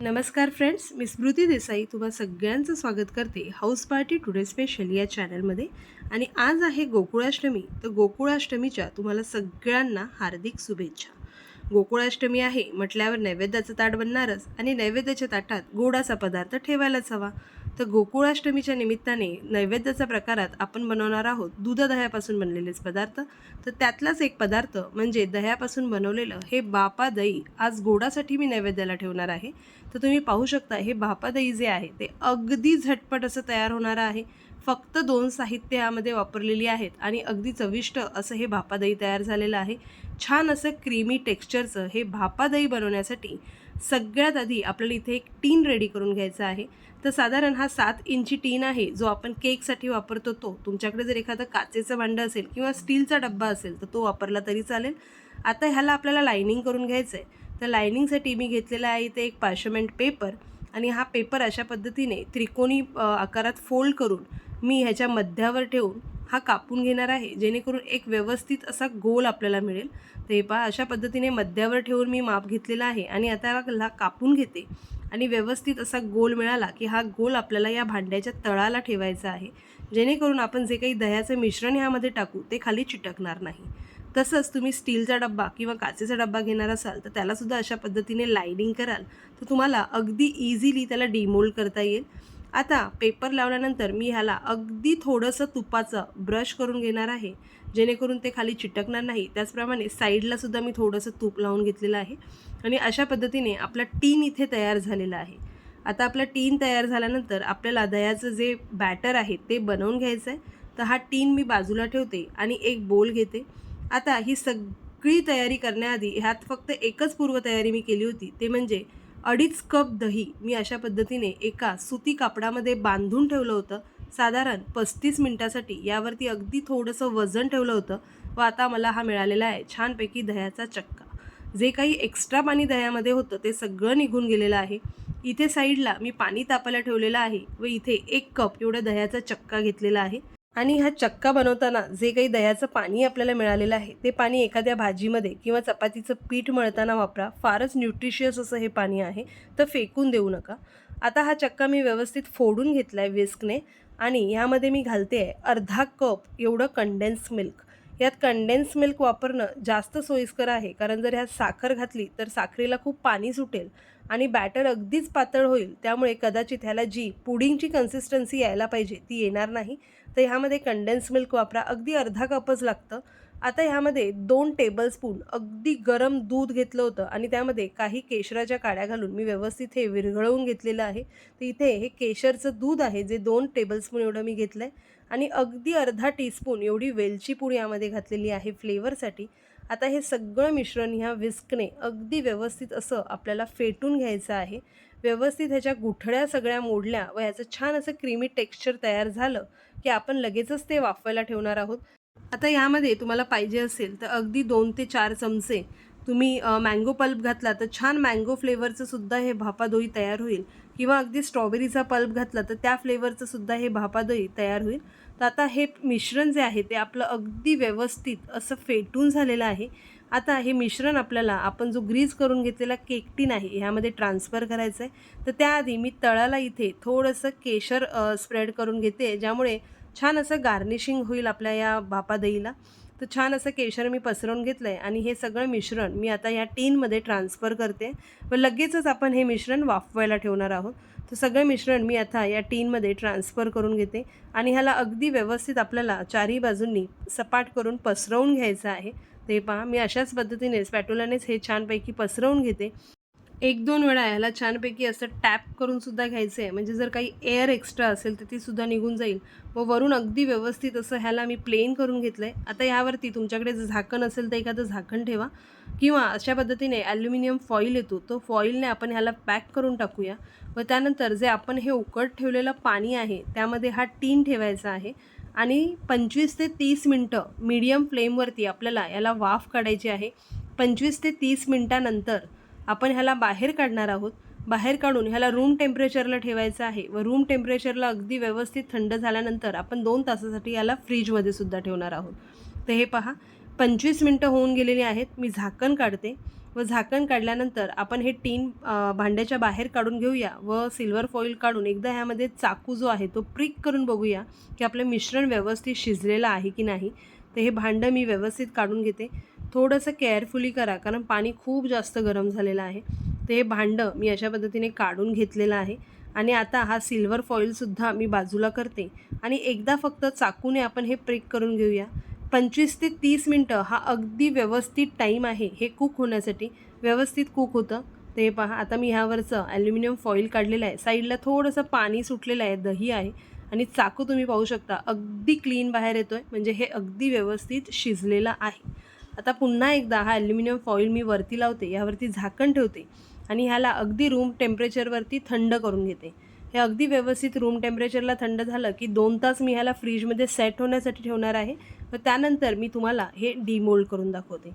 नमस्कार फ्रेंड्स मी स्मृती देसाई तुम्हा सगळ्यांचं स्वागत करते हाऊस पार्टी टुडे स्पेशल या चॅनलमध्ये. आणि आज आहे गोकुळाष्टमी तर गोकुळाष्टमीच्या तुम्हाला सगळ्यांना हार्दिक शुभेच्छा. गोकुळाष्टमी आहे म्हटल्यावर नैवेद्याचं ताट बनणारच आणि नैवेद्याच्या ताटात गोडाचा पदार्थ ठेवायलाच हवा. तर गोकुळाष्टमीच्या निमित्ताने नैवेद्याच्या प्रकारात आपण बनवणार आहोत दूध दह्यापासून बनलेलेच पदार्थ. तर त्यातलाच एक पदार्थ म्हणजे दह्यापासून बनवलेलं हे बापा दही आज गोडासाठी मी नैवेद्याला ठेवणार आहे. तर तुम्ही पाहू शकता हे बापा दही जे आहे ते अगदी झटपट असं तयार होणारं आहे. फक्त दोन साहित्य यामध्ये वापरलेली आहेत आणि अगदी चविष्ट असं हे भापा दही तयार झालेलं आहे. छान असं क्रीमी टेक्स्चरचं हे भापा दही बनवण्यासाठी सगळ्यात आधी आपल्याला इथे एक टीन रेडी करून घ्यायचा आहे. तर साधारण हा सात इंची टीन आहे जो आपण केकसाठी वापरतो तो तुमच्याकडे जर एखादं काचेचं भांडं असेल किंवा स्टीलचा डब्बा असेल तर तो वापरला तरी चालेल. आता ह्याला आपल्याला लायनिंग करून घ्यायचं आहे तर लायनिंगसाठी मी घेतलेला आहे इथे एक पार्शमेंट पेपर आणि हा पेपर अशा पद्धतीने त्रिकोणी आकारात फोल्ड करून मी ह्याच्या मध्यावर ठेवून हा कापून घेणार आहे जेणेकरून एक व्यवस्थित असा गोल आपल्याला मिळेल. तर हे पहा अशा पद्धतीने मध्यावर ठेवून मी माप घेतलेला आहे आणि आता हा कापून घेते. आणि व्यवस्थित असा गोल मिळाला की हा गोल आपल्याला या भांड्याच्या तळाला ठेवायचा आहे. जेणेकरून आपण जे काही दह्याचं मिश्रण ह्यामध्ये टाकू ते खाली चिटकणार नाही. तसंच तुम्ही स्टीलचा डब्बा किंवा काचेचा डब्बा घेणार असाल तर त्यालासुद्धा अशा पद्धतीने लाईनिंग कराल. तर तुम्हाला अगदी इझिली त्याला डिमोल्ड करता येईल. आता पेपर लावल्यानंतर मी ह्याला अगदी थोडंसं तुपाचं ब्रश करून घेणार आहे. जेणेकरून ते खाली चिटकणार नाही. त्याचप्रमाणे साईडला सुद्धा मी थोडंसं तूप लावून घेतलेलं आहे. आणि अशा पद्धतीने आपला टीन इथे तयार झालेला आहे. आता आपला टीन तयार झाल्यानंतर आपल्याला दह्याचं जे बॅटर आहे ते बनवून घ्यायचं आहे. तर हा टीन मी बाजूला ठेवते आणि एक बोल घेते. आता ही सगळी तयारी करण्याआधी ह्यात फक्त एकच पूर्वतयारी मी केली होती. ते म्हणजे अडीच कप दही मी अशा पद्धतीने एका सुती कापडामध्ये बांधून ठेवलं होतं. साधारण पस्तीस मिनटासाठी यावरती अगदी थोडंसं वजन ठेवलं होतं व आता मला हा मिळालेला आहे छानपैकी दह्याचा चक्का. जे काही एक्स्ट्रा पाणी दह्यामध्ये होतं ते सगळं निघून गेलेलं आहे. इथे साईडला मी पाणी तापायला ठेवलेलं आहे व इथे एक कप एवढं दह्याचा चक्का घेतलेला आहे. आणि हा चक्का बनवताना जे काही दह्याचं पाणी आपल्याला मिळालेलं आहे ते पाणी एखाद्या भाजीमध्ये किंवा चपातीचं पीठ मळताना वापरा. फारच न्यूट्रिशियस असं हे पाणी आहे तर फेकून देऊ नका. आता हा चक्का मी व्यवस्थित फोडून घेतला आहे विस्कने आणि ह्यामध्ये मी घालते आहे अर्धा कप एवढं कंडेन्स मिल्क यात कंडेन्स मिल्क वापरणं जास्त सोयीस्कर आहे. कारण जर ह्यात साखर घातली तर साखरेला खूप पाणी सुटेल आणि बॅटर अगदीच पातळ होईल. त्यामुळे कदाचित ह्याला जी पुडिंगची कन्सिस्टन्सी यायला पाहिजे ती येणार नाही. तर ह्यामध्ये कंडेन्स मिल्क वापरा. अगदी अर्धा कपच लागतं. आता ह्यामध्ये दोन टेबलस्पून अगदी गरम दूध घेतलं होतं आणि त्यामध्ये काही केशराच्या काड्या घालून मी व्यवस्थित हे विरघळवून घेतलेलं आहे. तर इथे हे केशरचं दूध आहे जे दोन टेबलस्पून एवढं मी घेतलं आहे आणि अगदी अर्धा टीस्पून एवढी वेलची पूड यामध्ये घातलेली आहे फ्लेवरसाठी आता हे सगळं मिश्रण ह्या विस्कने अगदी व्यवस्थित असं आपल्याला फेटून घ्यायचं आहे. व्यवस्थित ह्याच्या गुठळ्या सगळ्या मोडल्या व ह्याचं छान असं क्रीमी टेक्स्चर तयार झालं की आपण लगेचच ते वाफवायला ठेवणार आहोत. आता यामध्ये तुम्हाला पाहिजे असेल तर अगदी दोन ते चार चमचे तुम्ही मँगो पल्प घातला तर छान मँगो फ्लेवरचं सुद्धा हे भापादोई तयार होईल. किंवा अगदी स्ट्रॉबेरीचा पल्प घातला तर त्या फ्लेवरचं सुद्धा हे भापादोई तयार होईल. तर आता हे मिश्रण जे आहे ते आपलं अगदी व्यवस्थित असं फेटून झालेलं आहे. आता हे मिश्रण आपल्याला आपण जो ग्रीज करून घेतलेला केक टीन आहे ह्यामध्ये ट्रान्सफर करायचं आहे तर त्याआधी मी तळाला इथे थोडंसं केशर स्प्रेड करून घेते ज्यामुळे छान असं गार्निशिंग होईल आपल्या या बापा दहीला तर छान असं केशर मी पसरवून घेतलं आहे आणि हे सगळं मिश्रण मी आता या टीनमध्ये ट्रान्सफर करते. व लगेचच आपण हे मिश्रण वाफवायला ठेवणार आहोत. तर सगळं मिश्रण मी आता या टीनमध्ये ट्रान्सफर करून घेते. आणि ह्याला अगदी व्यवस्थित आपल्याला चारही बाजूंनी सपाट करून पसरवून घ्यायचं आहे. ते पहा मी अशाच पद्धतीने स्पॅटुलानेच हे छानपैकी पसरवून घेते. एक दोन वेळा ह्याला छानपैकी असं टॅप करून सुद्धा घ्यायचं आहे. म्हणजे जर काही एअर एक्स्ट्रा असेल तर ती सुद्धा निघून जाईल. व वरून अगदी व्यवस्थित असं ह्याला मी प्लेन करून घेतलं आहे आता ह्यावरती तुमच्याकडे जर झाकण असेल तर एखादं झाकण ठेवा. किंवा अशा पद्धतीने ॲल्युमिनियम फॉईल येतो. तो फॉईलने आपण ह्याला पॅक करून टाकूया. व त्यानंतर जे आपण हे उकट ठेवलेलं पाणी आहे त्यामध्ये हा टीन ठेवायचा आहे. आणि पंचवीस ते तीस मिनटं मीडियम फ्लेमवरती आपल्याला याला वाफ काढायची आहे. पंचवीस ते तीस मिनटानंतर आपण ह्याला बाहेर काढणार आहोत. बाहेर काढून ह्याला रूम टेम्परेचरला ठेवायचं आहे. व रूम टेम्परेचरला अगदी व्यवस्थित थंड झाल्यानंतर आपण दोन तासासाठी याला फ्रीजमध्ये सुद्धा ठेवणार आहोत. तर हे पहा पंचवीस मिनटं होऊन गेलेली आहेत. मी झाकण काढते. व झाकण काढल्यानंतर आपण हे टीन भांड्याच्या बाहेर काढून घेऊया. व सिल्वर फॉईल काढून एकदा ह्यामध्ये चाकू जो आहे तो प्रिक करून बघूया की आपलं मिश्रण व्यवस्थित शिजलेलं आहे की नाही. तर हे भांडं मी व्यवस्थित काढून घेते. थोडंसं केअरफुली करा कारण पाणी खूप जास्त गरम झालेलं आहे. तर हे भांडं मी अशा पद्धतीने काढून घेतलेलं आहे. आणि आता हा सिल्वर फॉईलसुद्धा मी बाजूला करते. आणि एकदा फक्त चाकूने आपण हे प्रेक करून घेऊया. पंचवीस ते तीस मिनटं हा अगदी व्यवस्थित टाईम आहे हे कुक होण्यासाठी. व्यवस्थित कुक होतं. ते पहा आता मी ह्यावरचं ॲल्युमिनियम फॉईल काढलेलं आहे. साईडला थोडंसं पाणी सुटलेलं आहे दही आहे. आणि चाकू तुम्ही पाहू शकता अगदी क्लीन बाहेर येतो आहे म्हणजे हे अगदी व्यवस्थित शिजलेलं आहे. आता पुन्हा एकदा हा ॲल्युमिनियम फॉईल मी वरती लावते यावरती झाकण ठेवते आणि ह्याला अगदी रूम टेम्परेचरवरती थंड करून घेते. हे अगदी व्यवस्थित रूम टेम्परेचरला थंड झालं की दोन तास मी ह्याला फ्रीजमध्ये सेट होण्यासाठी ठेवणार आहे. व त्यानंतर मी तुम्हाला हे डिमोल्ड करून दाखवते.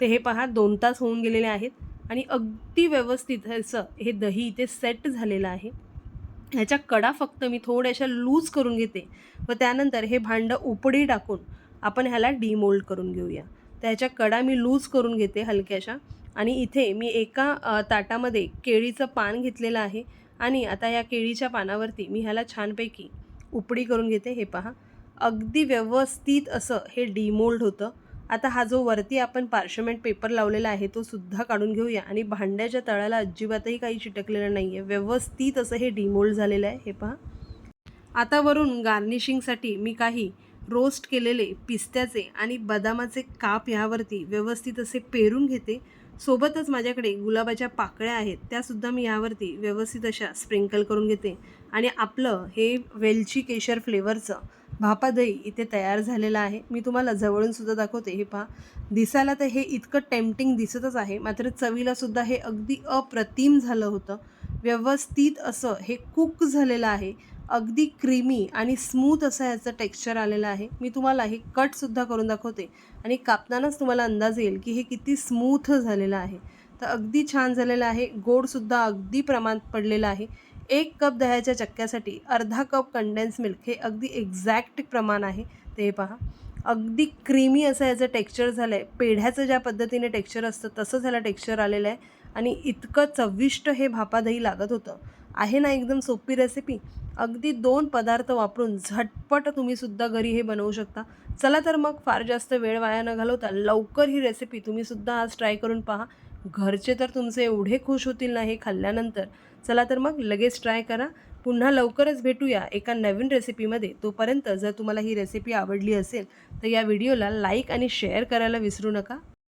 ते हे पहा दोन तास होऊन गेलेले आहेत आणि अगदी व्यवस्थित असं हे दही इथे सेट झालेलं आहे. ह्याच्या कडा फक्त मी थोड्याशा लूज करून घेते. व त्यानंतर हे भांडं उपडी टाकून आपण ह्याला डिमोल्ड करून घेऊया. त्याच्या कडा मी लूज करून घेते हलक्याशा. आणि इथे मी एका ताटामध्ये केळीचं पान घेतलेलं आहे. आणि आता या केळीच्या पानावरती मी ह्याला छानपैकी उपडी करून घेते. हे पहा. अगदी व्यवस्थित असं हे डिमोल्ड होतं. आता हा जो वरती आपण पार्शमेंट पेपर लावलेला आहे तो सुद्धा काढून घेऊया. आणि भांड्याच्या तळाला अजिबातही काही चिटकलेलं नाही आहे व्यवस्थित असं हे डिमोल्ड झालेलं आहे. हे पहा. आता वरून गार्निशिंगसाठी मी काही रोस्ट केलेले पिस्त्याचे आणि बदामाचे काप ह्यावरती व्यवस्थित असे पेरून घेते. सोबतच माझ्याकडे गुलाबाच्या पाकळ्या आहेत त्यासुद्धा मी ह्यावरती व्यवस्थित अशा स्प्रिंकल करून घेते. आणि आपलं हे वेलची केशर फ्लेवरचं भापा दही इथे तयार झालेलं आहे. मी तुम्हाला जवळून सुद्धा दाखवते हे पहा. दिसायला तर हे इतकं टेम्पटिंग दिसतच आहे मात्र चवीला सुद्धा हे अगदी अप्रतिम झालं होतं. व्यवस्थित असं हे कुक झालेलं आहे. अगदी क्रीमी आणि स्मूथ असं ह्याचं टेक्स्चर आलेलं आहे. मी तुम्हाला हे कटसुद्धा करून दाखवते आणि कापतानाच तुम्हाला अंदाज येईल की हे किती स्मूथ झालेलं आहे. तर अगदी छान झालेलं आहे. गोडसुद्धा अगदी प्रमाणात पडलेलं आहे. एक कप दह्याच्या चक्क्यासाठी अर्धा कप कंडेन्स मिल्क हे अगदी एक्झॅक्ट प्रमाण आहे. ते पहा. अगदी क्रीमी असं याचं टेक्स्चर झालं आहे पेढ्याचं ज्या पद्धतीने टेक्स्चर असतं तसंच ह्याला टेक्स्चर आलेलं आहे. आणि इतकं चविष्ट हे भापा दही लागत होतं. आहे ना एकदम सोपी रेसिपी अगदी दोन पदार्थ वापरून झटपट तुम्हीसुद्धा घरी हे बनवू शकता. चला तर मग फार जास्त वेळ वाया न घालवता लवकर ही रेसिपी तुम्हीसुद्धा आज ट्राय करून पहा. घरचे तर तुमचे एवढे खुश होतील ना हे खाल्ल्यानंतर. चला तर मग लगेच ट्राय करा. पुन्हा लवकरच भेटूया एका नवीन रेसिपीमध्ये तोपर्यंत जर तुम्हाला ही रेसिपी आवडली असेल तर या व्हिडिओला लाईक आणि शेअर करायला विसरू नका.